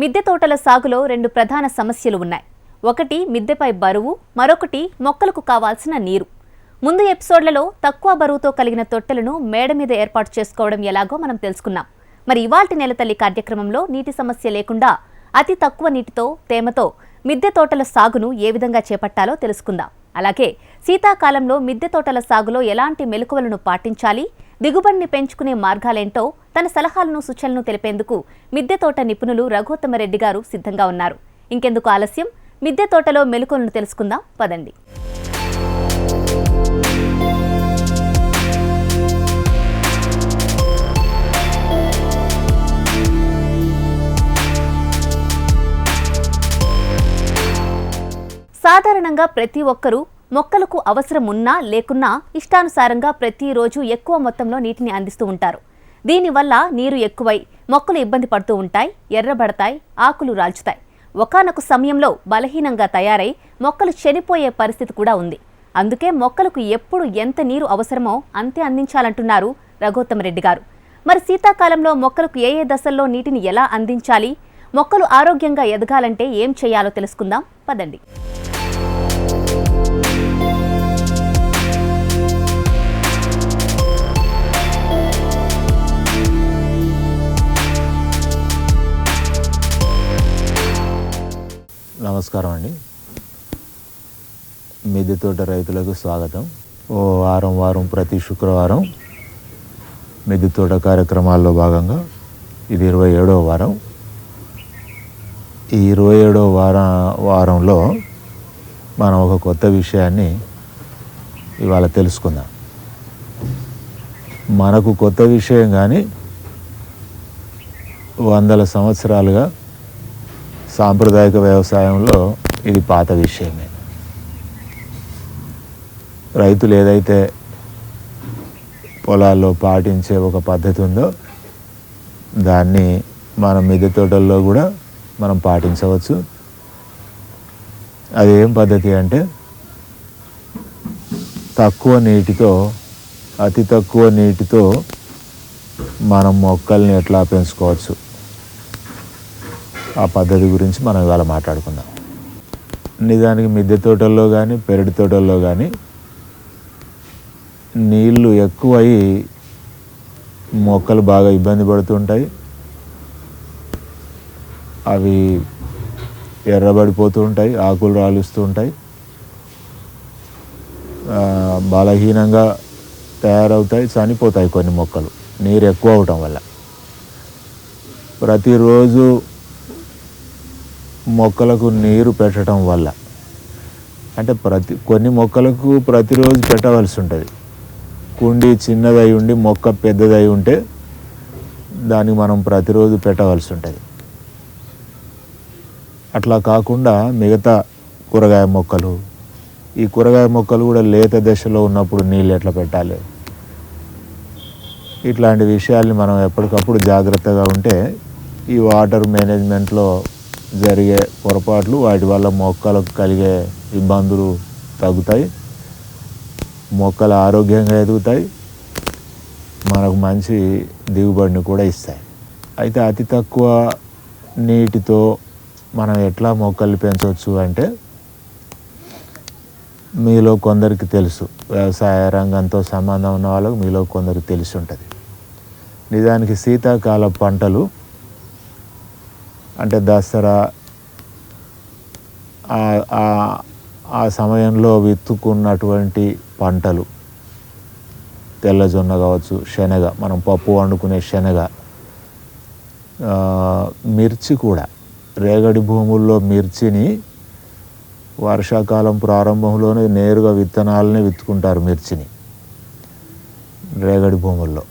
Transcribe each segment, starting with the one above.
మిద్దె తోటల సాగులో రెండు ప్రధాన సమస్యలు ఉన్నాయి. ఒకటి మిద్దెపై బరువు మరొకటి మొక్కలకు కావాల్సిన నీరు. ముందు ఎపిసోడ్లలో తక్కువ బరువుతో కలిగిన తొట్టెలను మేడ మీద ఏర్పాటు చేసుకోవడం ఎలాగో మనం తెలుసుకున్నాం. మరి ఇవాల్టి నెలతల్లి కార్యక్రమంలో నీటి సమస్య లేకుండా అతి తక్కువ నీటితో తేమతో మిద్దె తోటల సాగును ఏ విధంగా చేపట్టాలో తెలుసుకుందాం. అలాగే శీతాకాలంలో మిద్దె తోటల సాగులో ఎలాంటి మెలకువలను పాటించాలి? దిగుబడిని పెంచుకునే మార్గాలేంటో తన సలహాలను సూచనలను తెలిపేందుకు మిద్దె తోట నిపుణులు రఘోత్తమరెడ్డి గారు సిద్ధంగా ఉన్నారు. ఇంకెందుకు ఆలస్యం? మిద్దె తోటలో మెలకువలను తెలుసుకుందాం. పదండి. సాధారణంగా ప్రతి ఒక్కరూ మొక్కలకు అవసరం ఉన్నా లేకున్నా ఇష్టానుసారంగా ప్రతిరోజు ఎక్కువ మొత్తంలో నీటిని అందిస్తూ ఉంటారు. దీనివల్ల నీరు ఎక్కువై మొక్కలు ఇబ్బంది పడుతూ ఉంటాయి ఎర్రబడతాయి ఆకులు రాల్చుతాయి. ఒకానొక సమయంలో బలహీనంగా తయారై మొక్కలు చనిపోయే పరిస్థితి కూడా ఉంది. అందుకే మొక్కలకు ఎప్పుడు ఎంత నీరు అవసరమో అంతే అందించాలంటున్నారు రఘోత్తమరెడ్డి గారు. మరి శీతాకాలంలో మొక్కలకు ఏ ఏ దశల్లో నీటిని ఎలా అందించాలి? మొక్కలు ఆరోగ్యంగా ఎదగాలంటే ఏం చేయాలో తెలుసుకుందాం. పదండి. నమస్కారం అండి. మిద్దె తోట రైతులకు స్వాగతం. ఓ వారం వారం ప్రతి శుక్రవారం మిద్దె తోట కార్యక్రమాల్లో భాగంగా ఇది ఇరవై ఏడవ వారం. ఈ ఇరవై ఏడవ వార వారంలో మనం ఒక కొత్త విషయాన్ని ఇవాళ తెలుసుకుందాం. మనకు కొత్త విషయం కానీ వందల సంవత్సరాలుగా సాంప్రదాయక వ్యవసాయంలో ఇది పాత విషయమే. రైతులు ఏదైతే పొలాల్లో పాటించే ఒక పద్ధతి ఉందో దాన్ని మన మిద్దె తోటల్లో కూడా మనం పాటించవచ్చు. అది ఏం పద్ధతి అంటే తక్కువ నీటితో అతి తక్కువ నీటితో మనం మొక్కల్ని ఎట్లా పెంచుకోవచ్చు? ఆ పద్ధతి గురించి మనం ఇవాళ మాట్లాడుకుందాం. నిజానికి మిద్దె తోటల్లో కానీ పెరటి తోటల్లో కానీ నీళ్ళు ఎక్కువయి మొక్కలు బాగా ఇబ్బంది పడుతుంటాయి. అవి ఎర్రబడిపోతూ ఉంటాయి ఆకులు రాలుస్తూ ఉంటాయి. బలహీనంగా తయారవుతాయి చనిపోతాయి కొన్ని మొక్కలు నీరు ఎక్కువ అవటం వల్ల. ప్రతిరోజు మొక్కలకు నీరు పెట్టడం వల్ల. అంటే ప్రతి కొన్ని మొక్కలకు ప్రతిరోజు పెట్టవలసి ఉంటుంది. కుండి చిన్నదై ఉండి మొక్క పెద్దదై ఉంటే దానికి మనం ప్రతిరోజు పెట్టవలసి ఉంటుంది. అట్లా కాకుండా మిగతా కూరగాయ మొక్కలు ఈ కూరగాయ మొక్కలు కూడా లేత దశలో ఉన్నప్పుడు నీళ్ళు ఎట్లా పెట్టాలి? ఇట్లాంటి విషయాల్ని మనం ఎప్పటికప్పుడు జాగ్రత్తగా ఉంటే ఈ వాటర్ మేనేజ్మెంట్లో జరిగే పొరపాట్లు వాటి వల్ల మొక్కలకు కలిగే ఇబ్బందులు తగ్గుతాయి. మొక్కలు ఆరోగ్యంగా ఎదుగుతాయి. మనకు మంచి దిగుబడిని కూడా ఇస్తాయి. అయితే అతి తక్కువ నీటితో మనం ఎట్లా మొక్కలు పెంచవచ్చు అంటే మీలో కొందరికి తెలుసు వ్యవసాయ రంగంతో సంబంధం ఉన్న వాళ్ళకు మీలో కొందరికి తెలిసి ఉంటుంది. నిజానికి శీతాకాల పంటలు అంటే దసరా ఆ- సమయంలో విత్తుకున్నటువంటి పంటలు తెల్లజొన్న కావచ్చు శనగ మనం పప్పు వండుకునే శనగ మిర్చి కూడా రేగడి భూముల్లో మిర్చిని వర్షాకాలం ప్రారంభంలోనే నేరుగా విత్తనాలని విత్తుకుంటారు మిర్చిని రేగడి భూముల్లో.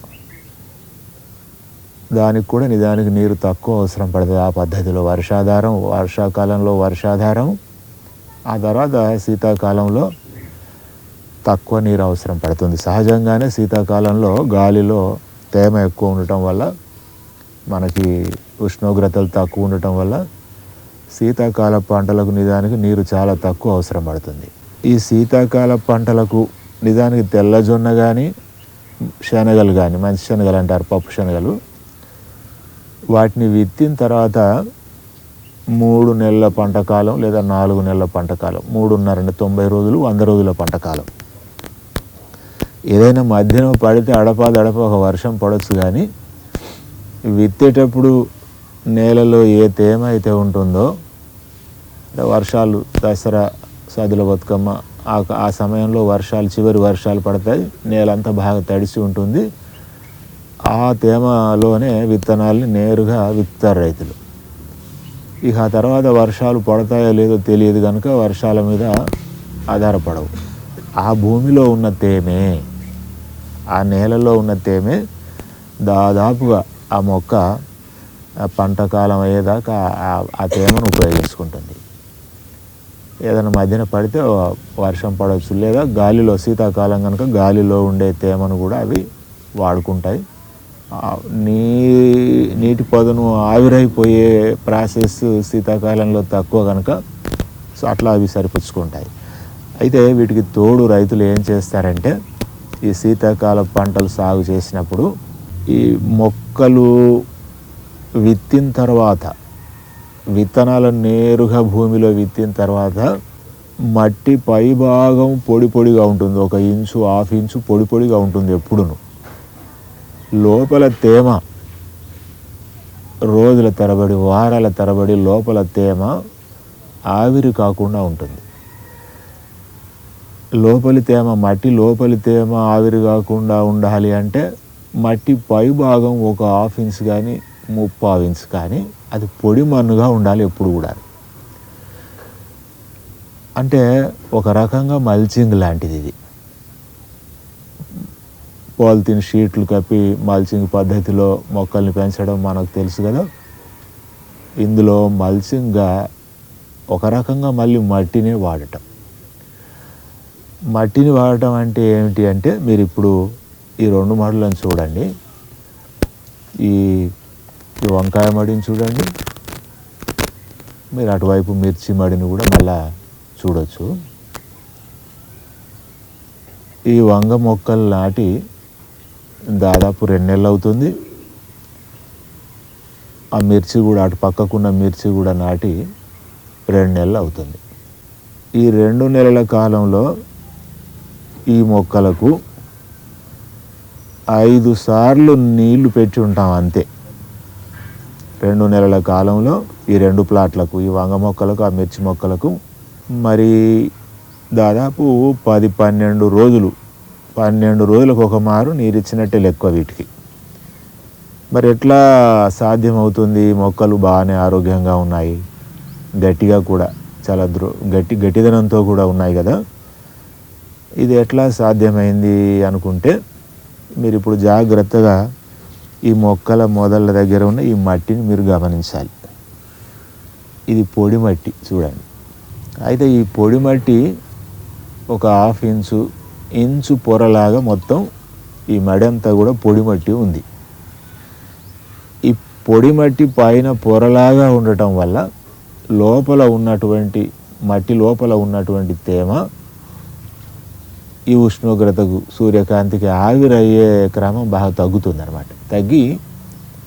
దానికి కూడా నిజానికి నీరు తక్కువ అవసరం పడుతుంది ఆ పద్ధతిలో వర్షాధారం వర్షాకాలంలో వర్షాధారం ఆ తర్వాత శీతాకాలంలో తక్కువ నీరు అవసరం పడుతుంది. సహజంగానే శీతాకాలంలో గాలిలో తేమ ఎక్కువ ఉండటం వల్ల మనకి ఉష్ణోగ్రతలు తక్కువ ఉండటం వల్ల శీతాకాల పంటలకు నిజానికి నీరు చాలా తక్కువ అవసరం పడుతుంది. ఈ శీతాకాల పంటలకు నిజానికి తెల్లజొన్న కానీ శనగలు కానీ మంచి శనగలు అంటారు పప్పు శనగలు వాటిని విత్తిన తర్వాత మూడు నెలల పంటకాలం లేదా నాలుగు నెలల పంటకాలం మూడున్నర తొంభై రోజులు వంద రోజుల పంటకాలం ఏదైనా మధ్యన పడితే అడపా దడప ఒక వర్షం పడవచ్చు కానీ విత్తేటప్పుడు నేలలో ఏ తేమ అయితే ఉంటుందో వర్షాలు దసరా సదుల బతుకమ్మ ఆ ఆ సమయంలో వర్షాలు చివరి వర్షాలు పడతాయి నేలంతా బాగా తడిసి ఉంటుంది. ఆ తేమలోనే విత్తనాల్ని నేరుగా విత్తారు రైతులు. ఇక ఆ తర్వాత వర్షాలు పడతాయో లేదో తెలియదు కనుక వర్షాల మీద ఆధారపడవు. ఆ భూమిలో ఉన్న తేమే ఆ నేలలో ఉన్న తేమే దాదాపుగా ఆ మొక్క పంట కాలం అయ్యేదాకా ఆ- తేమను ఉపయోగించుకుంటుంది. ఏదైనా మధ్యన పడితే వర్షం పడవచ్చు లేదా గాలిలో శీతాకాలం కనుక గాలిలో ఉండే తేమను కూడా అవి వాడుకుంటాయి. నీ నీటి పొదను ఆవిరైపోయే ప్రాసెస్ శీతాకాలంలో తక్కువ కనుక సో అట్లా అవి సరిపుచ్చుకుంటాయి. అయితే వీటికి తోడు రైతులు ఏం చేస్తారంటే ఈ శీతాకాల పంటలు సాగు చేసినప్పుడు ఈ మొక్కలు విత్తిన తర్వాత విత్తనాలు నేరుగా భూమిలో విత్తిన తర్వాత మట్టి పై భాగం పొడి పొడిగా ఉంటుంది. ఒక ఇంచు హాఫ్ ఇంచు పొడి పొడిగా ఉంటుంది ఎప్పుడును. లోపల తేమ. రోజుల తరబడి వారాల తరబడి లోపల తేమ ఆవిరి కాకుండా ఉంటుంది. లోపలి తేమ మట్టి లోపలి తేమ ఆవిరి కాకుండా ఉండాలి అంటే మట్టి పై భాగం ఒక హాఫ్ ఇంచ్ కానీ ముప్పావు ఇంచ్ కానీ అది పొడి మన్నుగా ఉండాలి ఎప్పుడు కూడా. అంటే ఒక రకంగా మల్చింగ్ లాంటిది ఇది. పాలిథిన్ షీట్లు కప్పి మల్చింగ్ పద్ధతిలో మొక్కల్ని పెంచడం మనకు తెలుసు కదా. ఇందులో మల్చింగ్గా ఒక రకంగా మళ్ళీ మట్టినే వాడటం. మట్టిని వాడటం అంటే ఏమిటి అంటే మీరు ఇప్పుడు ఈ రెండు మడులను చూడండి. ఈ ఈ వంకాయ మడిని చూడండి. మీరు అటువైపు మిర్చి మడిని కూడా మళ్ళా చూడొచ్చు. ఈ వంగ మొక్కలు నాటి దాదాపు రెండు నెలలు అవుతుంది. ఆ మిర్చి కూడా అటు పక్కకున్న మిర్చి కూడా నాటి రెండు నెలలు అవుతుంది. ఈ రెండు నెలల కాలంలో ఈ మొక్కలకు ఐదు సార్లు నీళ్ళు పెట్టి ఉంటాం అంతే. రెండు నెలల కాలంలో ఈ రెండు ప్లాట్లకు ఈ వంగ మొక్కలకు ఆ మిర్చి మొక్కలకు మరి దాదాపు పది పన్నెండు రోజులు పన్నెండు రోజులకు ఒక మారు నీరు ఇచ్చినట్టే లెక్క వీటికి. మరి ఎట్లా సాధ్యమవుతుంది? మొక్కలు బాగానే ఆరోగ్యంగా ఉన్నాయి. గట్టిగా కూడా చాలా దృ గట్టి గట్టిదనంతో కూడా ఉన్నాయి కదా? ఇది ఎట్లా సాధ్యమైంది అనుకుంటే మీరు ఇప్పుడు జాగ్రత్తగా ఈ మొక్కల మొదళ్ళ దగ్గర ఉన్న ఈ మట్టిని మీరు గమనించాలి. ఇది పొడి మట్టి చూడండి. అయితే ఈ పొడి మట్టి ఒక హాఫ్ ఇంచు ఇంచు పొరలాగా మొత్తం ఈ మడంతా కూడా పొడిమట్టి ఉంది. ఈ పొడిమట్టి పైన పొరలాగా ఉండటం వల్ల లోపల ఉన్నటువంటి మట్టి లోపల ఉన్నటువంటి తేమ ఈ ఉష్ణోగ్రతకు సూర్యకాంతికి ఆవిరయ్యే క్రమం బాగా తగ్గుతుందన్నమాట. తగ్గి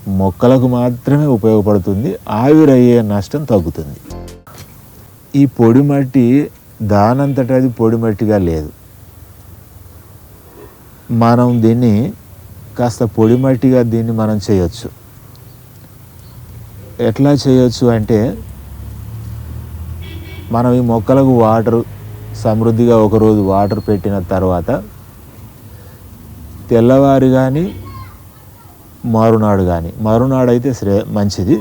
మొక్కలకు మాత్రమే ఉపయోగపడుతుంది ఆవిరయ్యే నష్టం తగ్గుతుంది. ఈ పొడిమట్టి దానంతటది దానంతట అది లేదు. మనం దీన్ని కాస్త పొడిమట్టిగా దీన్ని మనం చేయొచ్చు. ఎట్లా చేయొచ్చు అంటే మనం ఈ మొక్కలకు వాటర్ సమృద్ధిగా ఒకరోజు వాటర్ పెట్టిన తర్వాత తెల్లవారు కానీ మరునాడు కానీ మరునాడు అయితే శ్రే మంచిది.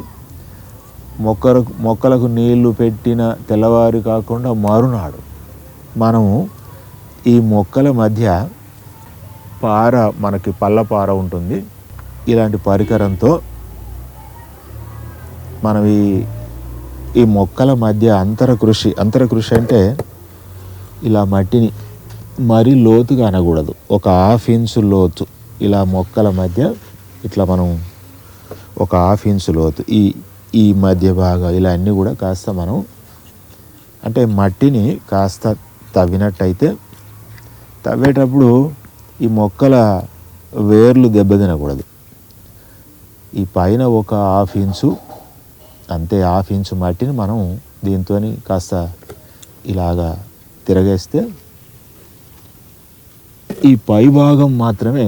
మొక్కలకు మొక్కలకు నీళ్ళు పెట్టిన తెల్లవారు కాకుండా మరునాడు మనము ఈ మొక్కల మధ్య పార మనకి పళ్ళ పార ఉంటుంది. ఇలాంటి పరికరంతో మనం ఈ ఈ మొక్కల మధ్య అంతర కృషి అంతర కృషి అంటే ఇలా మట్టిని మరీ లోతుగా అనకూడదు. ఒక హాఫ్ ఇంచు లోతు ఇలా మొక్కల మధ్య ఇట్లా మనం ఒక హాఫ్ ఇంచు లోతు ఈ ఈ మధ్య భాగం ఇలా అన్నీ కూడా కాస్త మనం అంటే మట్టిని కాస్త తవ్వినట్టయితే తవ్వేటప్పుడు ఈ మొక్కల వేర్లు దెబ్బతినకూడదు ఈ పైన ఒక హాఫ్ ఇంచు అంతే హాఫ్ ఇంచు మట్టిని మనం దీంతో కాస్త ఇలాగా తిరగేస్తే ఈ పై భాగం మాత్రమే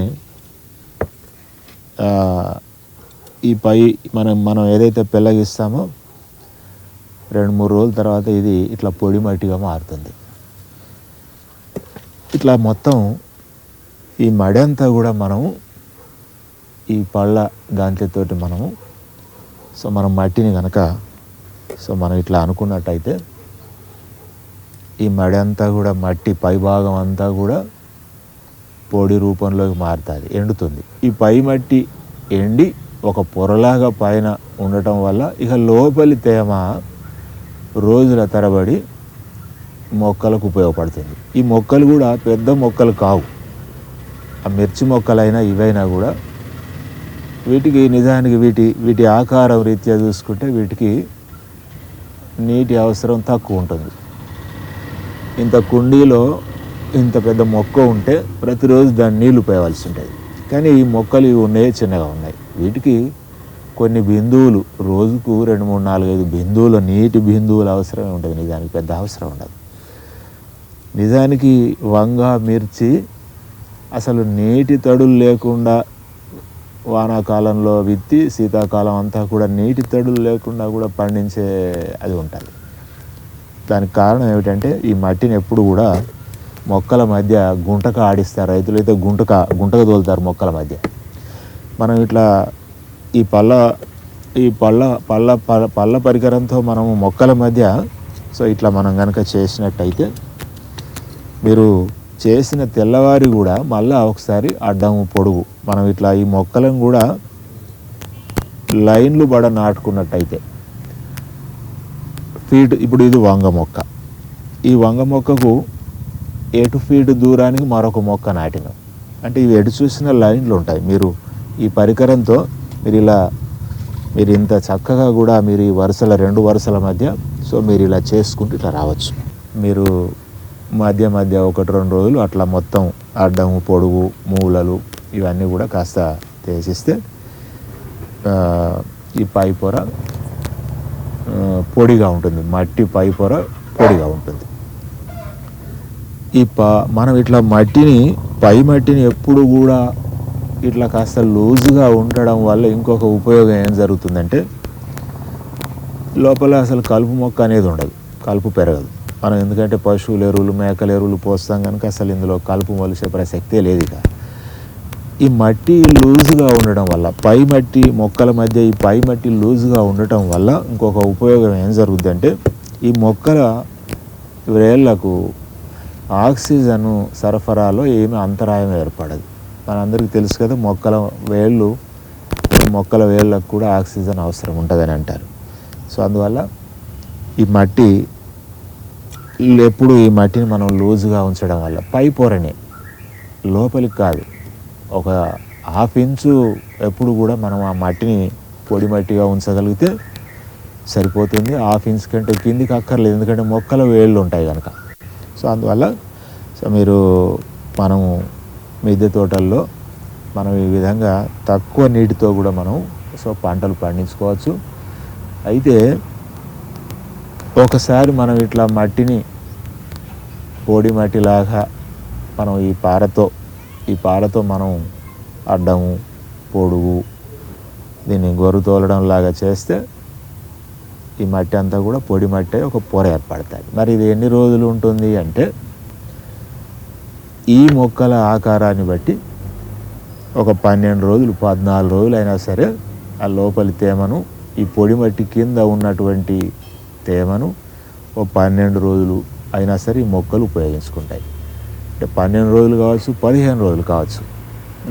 ఈ పై మనం మనం ఏదైతే పెళ్ళగిస్తామో రెండు మూడు రోజుల తర్వాత ఇది ఇట్లా పొడి మట్టిగా మారుతుంది. ఇట్లా మొత్తం ఈ మడి అంతా కూడా మనము ఈ పళ్ళ దాంట్లతోటి మనము సో మనం మట్టిని కనుక సో మనం ఇట్లా అనుకున్నట్టయితే ఈ మడి అంతా కూడా మట్టి పై భాగం అంతా కూడా పొడి రూపంలోకి మారుతుంది ఎండుతుంది. ఈ పై మట్టి ఎండి ఒక పొరలాగా పైన ఉండటం వల్ల ఇక లోపలి తేమ రోజుల తరబడి మొక్కలకు ఉపయోగపడుతుంది. ఈ మొక్కలు కూడా పెద్ద మొక్కలు కావు. ఆ మిర్చి మొక్కలైనా ఇవైనా కూడా వీటికి నిజానికి వీటి వీటి ఆకారం రీత్యా చూసుకుంటే వీటికి నీటి అవసరం తక్కువ ఉంటుంది. ఇంత కుండీలో ఇంత పెద్ద మొక్క ఉంటే ప్రతిరోజు దాన్ని నీళ్ళు పోయవలసి ఉంటుంది కానీ ఈ మొక్కలు ఇవి ఉన్నాయి చిన్నగా ఉన్నాయి. వీటికి కొన్ని బిందువులు రోజుకు రెండు మూడు నాలుగు ఐదు బిందువుల నీటి బిందువులు అవసరమే ఉంటుంది నిజానికి పెద్ద అవసరం ఉండదు. నిజానికి వంగ మిర్చి అసలు నీటి తడులు లేకుండా వానాకాలంలో విత్తి శీతాకాలం అంతా కూడా నీటి తడులు లేకుండా కూడా పండించే అది ఉంటుంది. దానికి కారణం ఏమిటంటే ఈ మట్టిని ఎప్పుడు కూడా మొక్కల మధ్య గుంటక ఆడిస్తారు. రైతులైతే గుంటక గుంటక తోలుతారు మొక్కల మధ్య. మనం ఇట్లా ఈ పళ్ళ ఈ పళ్ళ పళ్ళ ప- పళ్ళ పరికరంతో మనము మొక్కల మధ్య సో ఇట్లా మనం కనుక చేసినట్టయితే మీరు చేసిన తెల్లవారి కూడా మళ్ళా ఒకసారి అడ్డం పొడుగు. మనం ఇట్లా ఈ మొక్కలను కూడా లైన్లు బడ నాటుకున్నట్టయితే. ఫీట్ ఇప్పుడు ఇది వంగ మొక్క. ఈ వంగ మొక్కకు ఎటు ఫీట్ దూరానికి మరొక మొక్క నాటినాం. అంటే ఇవి ఎటు చూసిన లైన్లు ఉంటాయి. మీరు ఈ పరికరంతో మీరు ఇలా మీరు ఇంత చక్కగా కూడా మీరు ఈ వరుసల రెండు వరుసల మధ్య సో మీరు ఇలా చేసుకుంటూ ఇట్లా రావచ్చు. మీరు మధ్య మధ్య ఒకటి రెండు రోజులు అట్లా మొత్తం అడ్డం పొడుగు మూలలు ఇవన్నీ కూడా కాస్త తీసిస్తే ఈ పై పొర పొడిగా ఉంటుంది. మట్టి పై పొర పొడిగా ఉంటుంది. ఈ ప మనం ఇట్లా మట్టిని పై మట్టిని ఎప్పుడు కూడా ఇట్లా కాస్త లూజుగా ఉండడం వల్ల ఇంకొక ఉపయోగం ఏం జరుగుతుందంటే లోపల అసలు కలుపు మొక్క అనేది ఉండదు. కలుపు పెరగదు. మనం ఎందుకంటే పశువుల ఎరువులు మేకల ఎరువులు పోస్తాం కనుక అసలు ఇందులో కలుపు మొలిసే ప్రసక్తే లేదు ఇక. ఈ మట్టి లూజుగా ఉండడం వల్ల పై మట్టి మొక్కల మధ్య ఈ పై మట్టి లూజుగా ఉండటం వల్ల ఇంకొక ఉపయోగం ఏం జరుగుద్దంటే ఈ మొక్కల వేళ్ళకు ఆక్సిజన్ సరఫరాలో ఏమీ అంతరాయం ఏర్పడదు. మనందరికీ తెలుసు కదా మొక్కల వేళ్ళు మొక్కల వేళ్ళకు కూడా ఆక్సిజన్ అవసరం ఉంటుందని అంటారు. సో అందువల్ల ఈ మట్టి ఎప్పుడు ఈ మట్టిని మనం లూజుగా ఉంచడం వల్ల పై పొరనే లోపలికి కాదు ఒక హాఫ్ ఇంచు ఎప్పుడు కూడా మనం ఆ మట్టిని పొడి మట్టిగా ఉంచగలిగితే సరిపోతుంది. హాఫ్ ఇంచ్ కంటే కిందికి అక్కర్లేదు ఎందుకంటే మొక్కల వేళ్ళు ఉంటాయి కనుక. సో అందువల్ల సో మీరు మనము మిద్దె తోటల్లో మనం ఈ విధంగా తక్కువ నీటితో కూడా మనం సో పంటలు పండించుకోవచ్చు. అయితే ఒకసారి మనం ఇట్లా మట్టిని పొడి మట్టిలాగా మనం ఈ పారతో ఈ పారతో మనం అడ్డము పొడుగు దీన్ని గొర్రు తోలడం లాగా చేస్తే ఈ మట్టి అంతా కూడా పొడి మట్టి ఒక పొర ఏర్పడుతుంది మరి ఇది ఎన్ని రోజులు ఉంటుంది అంటే ఈ మొక్కల ఆకారాన్ని బట్టి ఒక పన్నెండు రోజులు పద్నాలుగు రోజులు అయినా సరే ఆ లోపలి తేమను ఈ పొడి మట్టి కింద ఉన్నటువంటి తేమను ఓ పన్నెండు రోజులు అయినా సరే ఈ మొక్కలు ఉపయోగించుకుంటాయి. అంటే పన్నెండు రోజులు కావచ్చు పదిహేను రోజులు కావచ్చు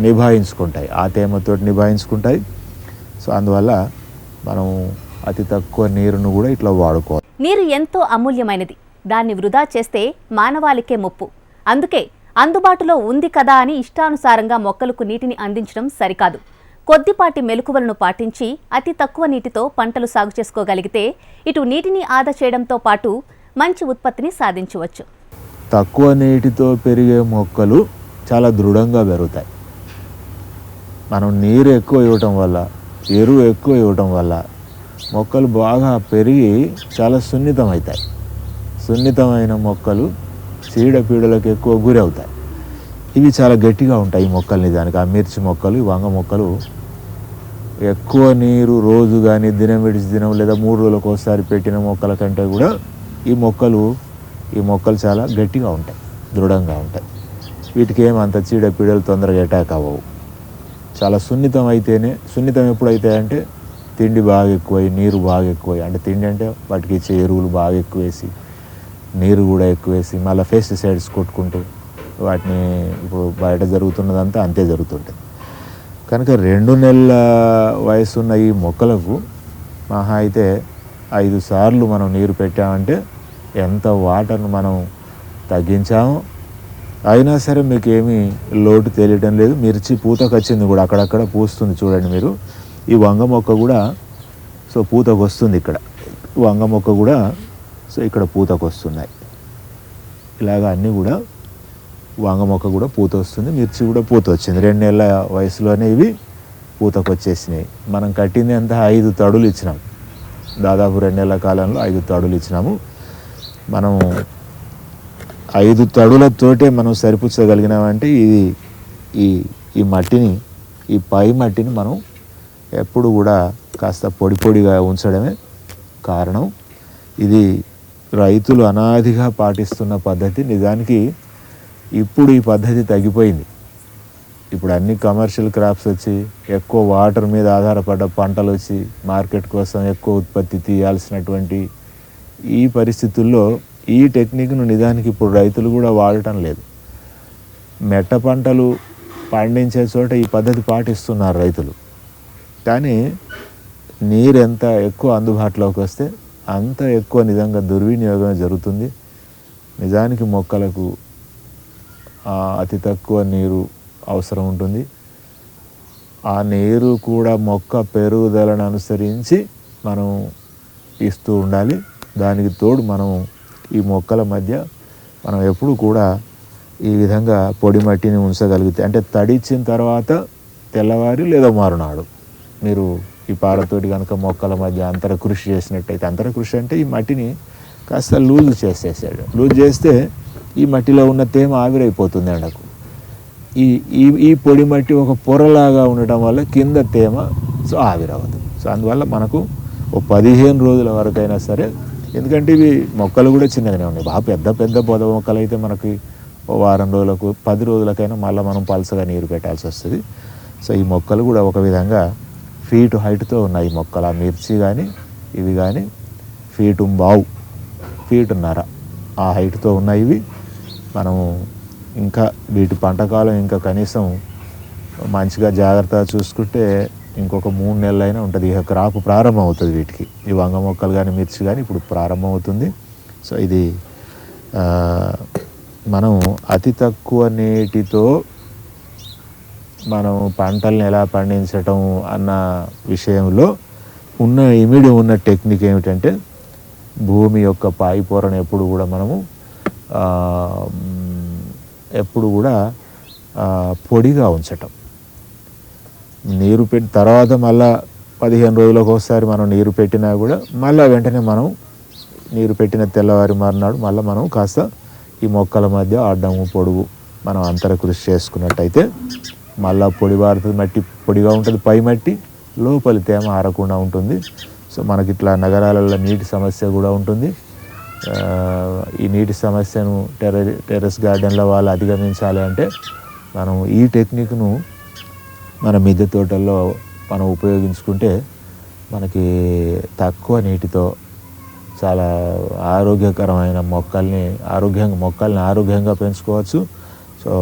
నిభాయించుకుంటాయి. ఆ తేమతో నిభాయించుకుంటాయి. సో అందువల్ల మనం అతి తక్కువ నీరును కూడా ఇట్లా వాడుకోవాలి. నీరు ఎంతో అమూల్యమైనది. దాన్ని వృధా చేస్తే మానవాళికే ముప్పు. అందుకే అందుబాటులో ఉంది కదా అని ఇష్టానుసారంగా మొక్కలకు నీటిని అందించడం సరికాదు. కొద్దిపాటి మెలకువలను పాటించి అతి తక్కువ నీటితో పంటలు సాగు చేసుకోగలిగితే ఇటు నీటిని ఆదా చేయడంతో పాటు మంచి ఉత్పత్తిని సాధించవచ్చు. తక్కువ నీటితో పెరిగే మొక్కలు చాలా దృఢంగా పెరుగుతాయి. మనం నీరు ఎక్కువ ఇవ్వటం వల్ల ఎరువు ఎక్కువ ఇవ్వటం వల్ల మొక్కలు బాగా పెరిగి చాలా సున్నితం అవుతాయి సున్నితమైన మొక్కలు చీడపీడలకు ఎక్కువ గురి అవుతాయి ఇవి చాలా గట్టిగా ఉంటాయి ఈ మొక్కలు నిజానికి ఆ మిర్చి మొక్కలు ఈ వంగ మొక్కలు ఎక్కువ నీరు రోజు కానీ దినం విడిచి దినం లేదా మూడు రోజులకు ఒకసారి పెట్టిన మొక్కల కంటే కూడా ఈ మొక్కలు ఈ మొక్కలు చాలా గట్టిగా ఉంటాయి దృఢంగా ఉంటాయి. వీటికి ఏం అంత చీడపీడలు తొందరగా అటాక్ అవ్వవు. చాలా సున్నితం అయితేనే సున్నితం ఎప్పుడైతే అంటే తిండి బాగా ఎక్కువై నీరు బాగా ఎక్కువై అంటే తిండి అంటే వాటికి ఇచ్చే ఎరువులు బాగా ఎక్కువేసి నీరు కూడా ఎక్కువేసి మళ్ళీ పెస్టిసైడ్స్ కొట్టుకుంటూ వాటిని ఇప్పుడు బయట జరుగుతున్నదంతా అంతే జరుగుతుంటుంది. కనుక రెండు నెలల వయసున్న ఈ మొక్కలకు మహా అయితే ఐదు సార్లు మనం నీరు పెట్టామంటే ఎంత వాటర్ను మనం తగ్గించామో. అయినా సరే మీకు ఏమీ లోటు తెలియడం లేదు. మిర్చి పూతకు వచ్చింది కూడా అక్కడక్కడ పూస్తుంది చూడండి మీరు. ఈ వంగ మొక్క కూడా సో పూతకు వస్తుంది ఇక్కడ. వంగ మొక్క కూడా సో ఇక్కడ పూతకు వస్తున్నాయి. ఇలాగ అన్నీ కూడా వంగ మొక్క కూడా పూత వస్తుంది మిర్చి కూడా పూత వచ్చింది. రెండు నెలల వయసులోనే ఇవి పూతకు వచ్చేసినాయి. మనం కట్టింది అంత ఐదు తడులు ఇచ్చినాం. దాదాపు రెండు నెలల కాలంలో ఐదు తడులు ఇచ్చినాము. మనం ఐదు తడులతోటే మనం సరిపుచ్చగలిగినామంటే ఇది ఈ ఈ మట్టిని ఈ పై మట్టిని మనం ఎప్పుడు కూడా కాస్త పొడి పొడిగా ఉంచడమే కారణం. ఇది రైతులు అనాదిగా పాటిస్తున్న పద్ధతి. నిజానికి ఇప్పుడు ఈ పద్ధతి తగ్గిపోయింది. ఇప్పుడు అన్ని కమర్షియల్ క్రాప్స్ వచ్చి ఎక్కువ వాటర్ మీద ఆధారపడ్డ పంటలు వచ్చి మార్కెట్ కోసం ఎక్కువ ఉత్పత్తి తీయాల్సినటువంటి ఈ పరిస్థితుల్లో ఈ టెక్నిక్ను నిజానికి ఇప్పుడు రైతులు కూడా వాడటం లేదు. మెట్ట పంటలు పండించే చోట ఈ పద్ధతి పాటిస్తున్నారు రైతులు. కానీ నీరు ఎంత ఎక్కువ అందుబాటులోకి వస్తే అంత ఎక్కువ నిజంగా దుర్వినియోగం జరుగుతుంది. నిజానికి మొక్కలకు అతి తక్కువ నీరు అవసరం ఉంటుంది. ఆ నీరు కూడా మొక్క పెరుగుదలను అనుసరించి మనం ఇస్తూ ఉండాలి. దానికి తోడు మనం ఈ మొక్కల మధ్య మనం ఎప్పుడు కూడా ఈ విధంగా పొడి మట్టిని ఉంచగలిగితే అంటే తడిచిన తర్వాత తెల్లవారి లేదా మారునాడు మీరు ఈ పారతోటి కనుక మొక్కల మధ్య అంతర కృషి చేసినట్టయితే అంతర కృషి అంటే ఈ మట్టిని కాస్త లూజ్ చేసేసాడు లూజ్ చేస్తే ఈ మట్టిలో ఉన్న తేమ ఆవిరైపోతుంది ఎండకు ఈ ఈ ఈ పొడి మట్టి ఒక పొరలాగా ఉండటం వల్ల కింద తేమ సో ఆవిరవదు సో అందువల్ల మనకు ఓ పదిహేను రోజుల వరకైనా సరే ఎందుకంటే ఇవి మొక్కలు కూడా చిన్నగానే ఉన్నాయి. బాగా పెద్ద పెద్ద పొద మొక్కలు అయితే మనకి ఓ వారం రోజులకు పది రోజులకైనా మళ్ళీ మనం పలసగా నీరు పెట్టాల్సి వస్తుంది. సో ఈ మొక్కలు కూడా ఒక విధంగా ఫీట్ హైట్తో ఉన్నాయి మొక్కలు. ఆ మిర్చి కానీ ఇవి కానీ ఫీటు బావు ఫీటున్నర ఆ హైట్తో ఉన్నాయి ఇవి. మనము ఇంకా వీటి పంటకాలం ఇంకా కనీసం మంచిగా జాగ్రత్తగా చూసుకుంటే ఇంకొక మూడు నెలలైనా ఉంటుంది. ఇక క్రాప్ ప్రారంభం అవుతుంది వీటికి. ఈ వంగ మొక్కలు కానీ మిర్చి కానీ ఇప్పుడు ప్రారంభం అవుతుంది సో ఇది మనం అతి తక్కువ నీటితో మనం పంటలను ఎలా పండించటం అన్న విషయంలో ఉన్న ఇమిడి ఉన్న టెక్నిక్ ఏమిటంటే భూమి యొక్క పాయి పొరను ఎప్పుడు కూడా మనము ఎప్పుడు కూడా పొడిగా ఉంచటం. నీరు పెట్టి తర్వాత మళ్ళా పదిహేను రోజులకు ఒకసారి మనం నీరు పెట్టినా కూడా మళ్ళీ వెంటనే మనం నీరు పెట్టిన తెల్లవారి మరునాడు మళ్ళీ మనం కాస్త ఈ మొక్కల మధ్య అడ్డము పొడుగు మనం అంతర కృషి చేసుకున్నట్టయితే మళ్ళా పొడి బారుతుంది మట్టి పొడిగా ఉంటుంది పై మట్టి లోపలి తేమ ఆరకుండా ఉంటుంది. సో మనకి ఇట్లా నగరాలలో నీటి సమస్య కూడా ఉంటుంది. ఈ నీటి సమస్యను టెర టెర్రస్ గార్డెన్లో వాళ్ళు అధిగమించాలి అంటే మనం ఈ టెక్నిక్ను మన మిద్దె తోటల్లో మనం ఉపయోగించుకుంటే మనకి తక్కువ నీటితో చాలా ఆరోగ్యకరమైన మొక్కల్ని ఆరోగ్యంగా మొక్కల్ని ఆరోగ్యంగా పెంచుకోవచ్చు. సో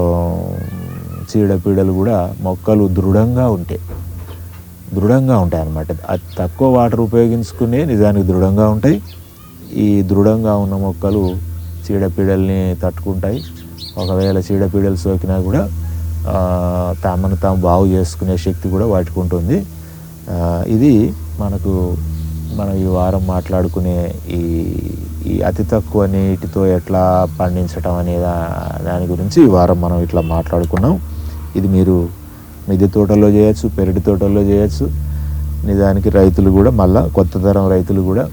చీడపీడలు కూడా మొక్కలు దృఢంగా ఉంటాయి దృఢంగా ఉంటాయి అన్నమాట తక్కువ వాటర్ ఉపయోగించుకునే నిజానికి దృఢంగా ఉంటాయి. ఈ దృఢంగా ఉన్న మొక్కలు చీడపీడల్ని తట్టుకుంటాయి. ఒకవేళ చీడపీడలు సోకినా కూడా తమను తాము బాగు చేసుకునే శక్తి కూడా వాటికి ఉంటుంది. ఇది మనకు మనం ఈ వారం మాట్లాడుకునే ఈ ఈ అతి తక్కువ నీటితో ఎట్లా పండించటం అనే దా- దాని గురించి ఈ వారం మనం ఇట్లా మాట్లాడుకున్నాం. ఇది మీరు మిద్దె తోటల్లో చేయొచ్చు పెరటి తోటల్లో చేయొచ్చు. నిజానికి రైతులు కూడా మళ్ళీ కొత్త తరం రైతులు కూడా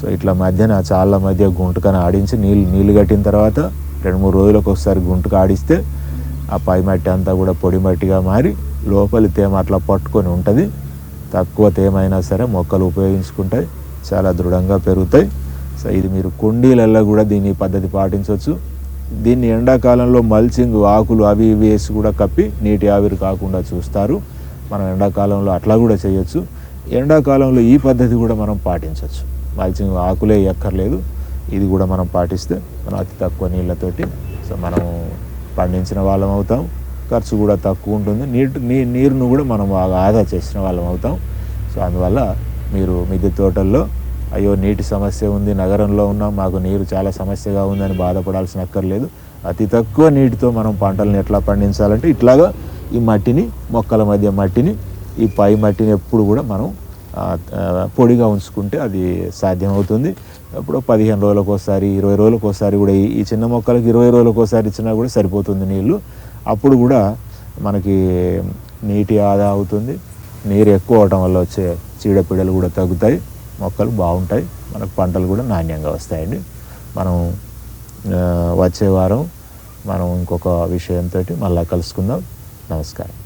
సో ఇట్లా మధ్యన చాలా మధ్య గుంటకన ఆడించి నీళ్ళు నీళ్ళు కట్టిన తర్వాత రెండు మూడు రోజులకు ఒకసారి గుంటకు ఆడిస్తే ఆ పై మట్టి అంతా కూడా పొడి మట్టిగా మారి లోపలి తేమ అట్లా పట్టుకొని ఉంటుంది. తక్కువ తేమ అయినా సరే మొక్కలు ఉపయోగించుకుంటాయి. చాలా దృఢంగా పెరుగుతాయి. సో ఇది మీరు కుండీలల్లో కూడా దీని పద్ధతి పాటించవచ్చు. దీన్ని ఎండాకాలంలో మల్చింగ్ ఆకులు అవి ఇవి వేసి కూడా కప్పి నీటి ఆవిరి కాకుండా చూస్తారు. మనం ఎండాకాలంలో అట్లా కూడా చేయొచ్చు. ఎండాకాలంలో ఈ పద్ధతి కూడా మనం పాటించవచ్చు. మల్చింగ్ ఆకులే ఎక్కర్లేదు. ఇది కూడా మనం పాటిస్తే మనం అతి తక్కువ నీళ్ళతోటి సో మనం పండించిన వాళ్ళం అవుతాం. ఖర్చు కూడా తక్కువ ఉంటుంది. నీటి నీ నీరును కూడా మనం బాగా ఆదా చేసిన వాళ్ళం అవుతాం. సో అందువల్ల మీరు మిద్దె తోటల్లో అయ్యో నీటి సమస్య ఉంది నగరంలో ఉన్నాం మాకు నీరు చాలా సమస్యగా ఉందని బాధపడాల్సిన అక్కర్లేదు. అతి తక్కువ నీటితో మనం పంటలను ఎట్లా పండించాలంటే ఇట్లాగా ఈ మట్టిని మొక్కల మధ్య మట్టిని ఈ పై మట్టిని ఎప్పుడు కూడా మనం పొడిగా ఉంచుకుంటే అది సాధ్యమవుతుంది. అప్పుడు పదిహేను రోజులకు ఒకసారి ఇరవై రోజులకు ఒకసారి కూడా ఈ- చిన్న మొక్కలకు ఇరవై రోజులకు ఒకసారి ఇచ్చినా కూడా సరిపోతుంది నీళ్ళు. అప్పుడు కూడా మనకి నీటి ఆదా అవుతుంది. నీరు ఎక్కువ అవటం వల్ల వచ్చే చీడపీడలు కూడా తగ్గుతాయి. మొక్కలు బాగుంటాయి. మనకు పంటలు కూడా నాణ్యంగా వస్తాయండి. మనం వచ్చే వారం మనం ఇంకొక విషయంతో మళ్ళీ కలుసుకుందాం. నమస్కారం.